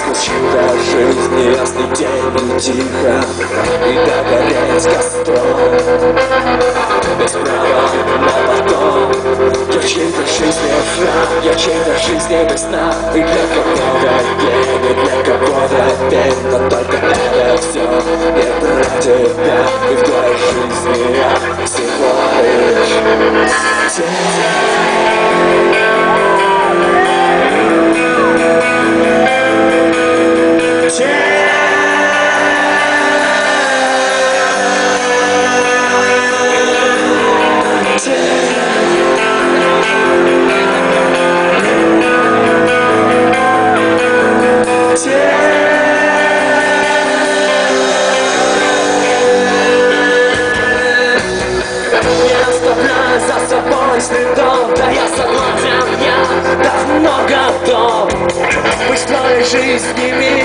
Чудо жизни, ясный день был тихо И догореть костром Без правил на потом Я чей-то жизни храм Я чей-то жизни без сна И для кого-то день, и для кого-то пень Но только это все не про тебя И в следов Да я согласен, я давно готов. Быть в твоей жизни миг